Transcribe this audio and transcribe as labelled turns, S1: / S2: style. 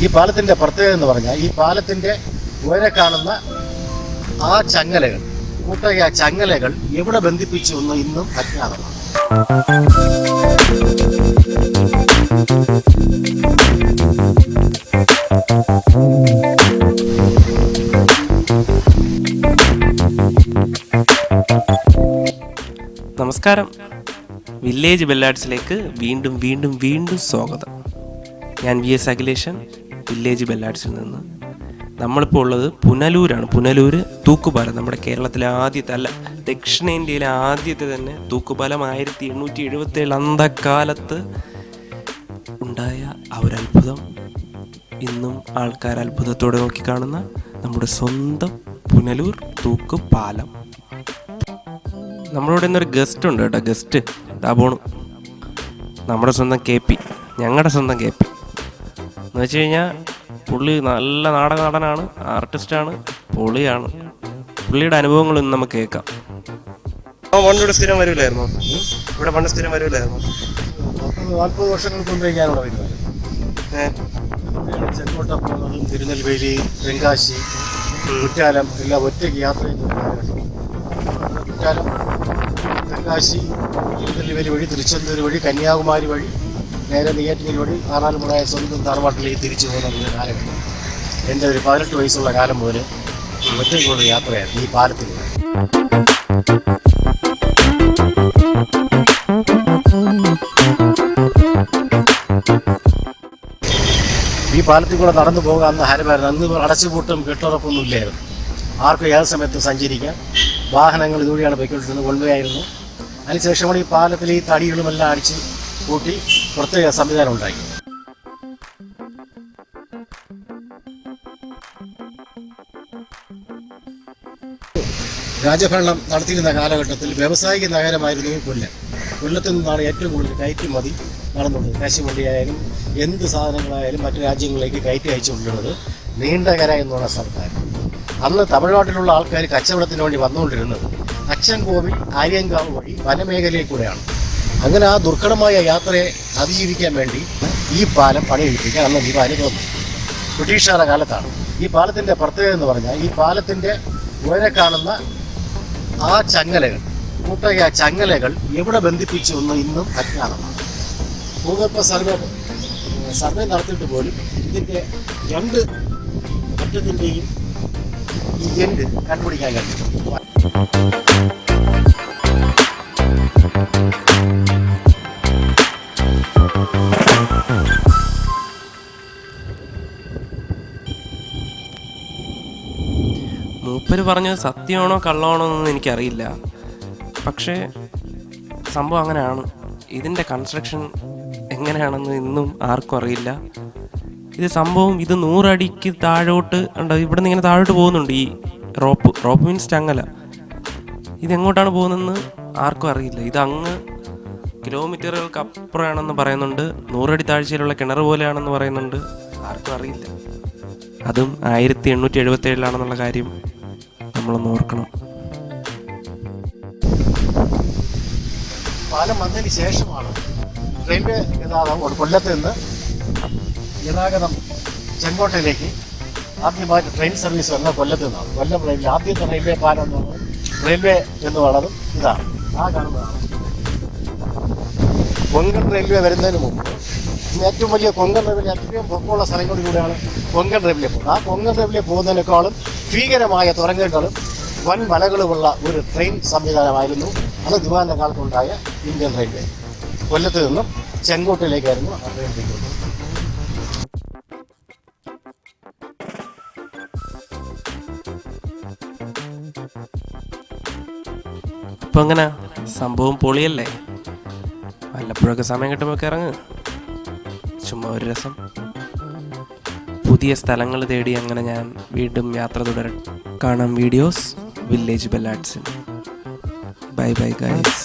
S1: ഈ പാലത്തിന്റെ പ്രത്യേകത എന്ന് പറഞ്ഞാൽ ഈ പാലത്തിന്റെ ഉയരെ കാണുന്ന ആ ചങ്ങലകൾ കൂട്ടയ ചങ്ങലകൾ എവിടെ ബന്ധിപ്പിച്ചു എന്ന് ഇന്നും അജ്ഞാതമാണ്.
S2: നമസ്കാരം. വില്ലേജ് ബെല്ലാഡ്സിലേക്ക് വീണ്ടും വീണ്ടും വീണ്ടും സ്വാഗതം. ഞാൻ വി എസ് അഖിലേഷൻ. വില്ലേജ് ബെല്ലാഡ്സിൽ നിന്ന്. നമ്മളിപ്പോൾ ഉള്ളത് പുനലൂരാണ്. പുനലൂർ തൂക്കുപാലം നമ്മുടെ കേരളത്തിലെ ആദ്യത്തെ അല്ല ദക്ഷിണേന്ത്യയിലെ ആദ്യത്തെ തന്നെ തൂക്കുപാലം ആയിരത്തി എണ്ണൂറ്റി എഴുപത്തി ഏഴ് അന്തക്കാലത്ത് ഉണ്ടായ ആ ഒരു അത്ഭുതം. ഇന്നും ആൾക്കാർ അത്ഭുതത്തോടെ നോക്കിക്കാണുന്ന നമ്മുടെ സ്വന്തം പുനലൂർ തൂക്കുപാലം. നമ്മളോട് ഇന്നൊരു ഗസ്റ്റ് ഉണ്ട് കേട്ടോ. ഗസ്റ്റ് ഇതാ പോണു? നമ്മുടെ സ്വന്തം കെ പി. ഞങ്ങളുടെ സ്വന്തം കെ പി. എന്ന് വെച്ച് കഴിഞ്ഞാൽ പുള്ളി നല്ല നാടക നടനാണ് ആർട്ടിസ്റ്റാണ് പൊളിയാണ്. പുള്ളിയുടെ അനുഭവങ്ങൾ ഇന്ന് നമുക്ക് കേൾക്കാം. പണ്ടിവിടെ സ്ഥിരം വരില്ലായിരുന്നു ഇവിടെ പണ്ട് സ്ഥിരം
S1: വരില്ലായിരുന്നു നാൽപ്പത് വർഷങ്ങൾക്ക് മുമ്പേ ഞാനിവിടെ വരുന്നത് ചെങ്കോട്ട പോകുന്നതും തിരുനെൽവേലി തെങ്കാശി കുറ്റാലം എല്ലാം ഒറ്റയ്ക്ക് യാത്ര ചെയ്യുന്ന കുറ്റാലം തെങ്കാശി തിരുനെൽവേലി വഴി തിരുച്ചെന്തൂർ വഴി കന്യാകുമാരി വഴി നേരെ നെയ്യാറ്റിങ്കൽ വഴി ആറാലുമുറായ സ്വന്തം തറവാട്ടിലേക്ക് തിരിച്ചു പോകുന്ന കാലഘട്ടം. എന്റെ ഒരു പതിനെട്ട് വയസ്സുള്ള കാലം മുതൽ ഒറ്റയ്ക്കുള്ള യാത്രയായിരുന്നു ഈ പാലത്തിലൂടെ. ഈ പാലത്തിൽ കൂടെ നടന്നു പോകാമെന്ന് ഹരമായിരുന്നു അന്ന് അടച്ചുപൂട്ടും കെട്ടുറപ്പൊന്നും ഇല്ലായിരുന്നു. ആർക്കും ഏത് സമയത്തും സഞ്ചരിക്കാം. വാഹനങ്ങൾ ഇതുവഴിയാണ് പോയിക്കൊണ്ടിരുന്നത് കൊണ്ടുപോയായിരുന്നു. അതിനുശേഷമാണ് ഈ പാലത്തിൽ ഈ തടികളുമെല്ലാം അടിച്ച് കൂട്ടി പ്രത്യേക സംവിധാനം ഉണ്ടാക്കി രാജഭരണം നടത്തിയിരുന്ന കാലഘട്ടത്തിൽ വ്യവസായിക നഗരമായിരുന്നു കൊല്ലം. കൊല്ലത്തു നിന്നാണ് ഏറ്റവും കൂടുതൽ കയറ്റുമതി നടന്നുള്ളത് കശുവണ്ടിയായാലും എന്ത് സാധനങ്ങളായാലും മറ്റു രാജ്യങ്ങളിലേക്ക് കയറ്റി അയച്ചുകൊണ്ടിരുന്നത് നീണ്ടകര എന്നുള്ള സർക്കാർ. അന്ന് തമിഴ്നാട്ടിലുള്ള ആൾക്കാർ കച്ചവടത്തിന് വേണ്ടി വന്നുകൊണ്ടിരുന്നത് അച്ചൻകോവിൽ ആര്യങ്കാവ് വഴി വനമേഖലയിൽ കൂടെയാണ്. അങ്ങനെ ആ ദുർഘടമായ യാത്രയെ അതിജീവിക്കാൻ വേണ്ടി ഈ പാലം പണിയെടുപ്പിക്കാൻ അന്ന് ദിവാന് തോന്നി. ബ്രിട്ടീഷുകാരുടെ കാലത്താണ്. ഈ പാലത്തിന്റെ പ്രത്യേകത എന്ന് പറഞ്ഞാൽ ഈ പാലത്തിന്റെ ഉയരെ കാണുന്ന ആ ചങ്ങലകൾ കൂട്ടയ ചങ്ങലകൾ എവിടെ ബന്ധിപ്പിച്ചു എന്ന് ഇന്നും അജ്ഞാതമാണ്. ഭൂഗർഭ സർവേ സർവേ നടത്തിയിട്ട് പോലും ഇതിന്റെ രണ്ട് അറ്റത്തിന്റെയും ഈ എൻഡ് കണ്ടുപിടിക്കാൻ കഴിയും
S2: മൂപ്പര് പറഞ്ഞത് സത്യമാണോ കള്ളമാണോ എന്നൊന്നും എനിക്കറിയില്ല. പക്ഷേ സംഭവം അങ്ങനെയാണ്. ഇതിന്റെ കൺസ്ട്രക്ഷൻ എങ്ങനെയാണെന്ന് ഇന്നും ആർക്കും അറിയില്ല. ഇത് സംഭവം ഇത് നൂറടിക്ക് താഴോട്ട് ഉണ്ട് ഇവിടെ നിന്ന് ഇങ്ങനെ താഴോട്ട് പോകുന്നുണ്ട് ഈ റോപ്പ്. റോപ്പ് മീൻസ് ചങ്ങല. ഇതെങ്ങോട്ടാണ് പോകുന്നതെന്ന് ആർക്കും അറിയില്ല. ഇത് അങ്ങ് കിലോമീറ്ററുകൾക്ക് അപ്പുറമാണെന്ന് പറയുന്നുണ്ട്. നൂറടി താഴ്ചയിലുള്ള കിണർ പോലെയാണെന്ന് പറയുന്നുണ്ട്. ആർക്കും അറിയില്ല. അതും ആയിരത്തി എണ്ണൂറ്റി എഴുപത്തി ഏഴിലാണെന്നുള്ള കാര്യം നമ്മളൊന്ന് ഓർക്കണം.
S1: പാലം വന്നതിന് ശേഷമാണ് റെയിൽവേ ഗതാഗതം കൊല്ലത്ത് നിന്ന് ഗതാഗതം ചെങ്കോട്ടയിലേക്ക് ആദ്യമായിട്ട് ട്രെയിൻ സർവീസ് വന്ന കൊല്ലത്ത് നിന്നാണ്. കൊല്ലം റെയിൽവേ ആദ്യത്തെ റെയിൽവേ പാലം എന്ന് പറയുന്നത് റെയിൽവേ എന്ന് പറയുന്നത് ഇതാണ്. ആ കാണുന്നതാണ്. കൊങ്കൺ റെയിൽവേ വരുന്നതിന് മുമ്പ് ഏറ്റവും വലിയ കൊങ്കൺ റെയിൽവേ അത്രയും പൊക്കമുള്ള സ്ഥലങ്ങളിലൂടെയാണ് കൊങ്കൺ റെയിൽവേ പോകുന്നത്. ആ കൊങ്കൺ റെയിൽവേ പോകുന്നതിനേക്കാളും ഭീകരമായ തുറങ്ങുകളും വൻ മലകളുമുള്ള ഒരു ട്രെയിൻ സംവിധാനമായിരുന്നു. അത് ദിവാന്റെ കാലത്തുണ്ടായ ഇന്ത്യൻ റെയിൽവേ. കൊല്ലത്ത് നിന്നും ചെങ്കോട്ടിലേക്കായിരുന്നു
S2: ഇപ്പം അങ്ങനെ സംഭവം പൊളിയല്ലേ? വല്ലപ്പോഴൊക്കെ സമയം കിട്ടുമ്പോൾ ഇറങ്ങ്. ചുമ്മാ ഒരു രസം. പുതിയ സ്ഥലങ്ങൾ തേടി അങ്ങനെ ഞാൻ വീണ്ടും യാത്ര തുടരും കാണാം videos village ബെല്ലാട്സിൽ. Bye bye guys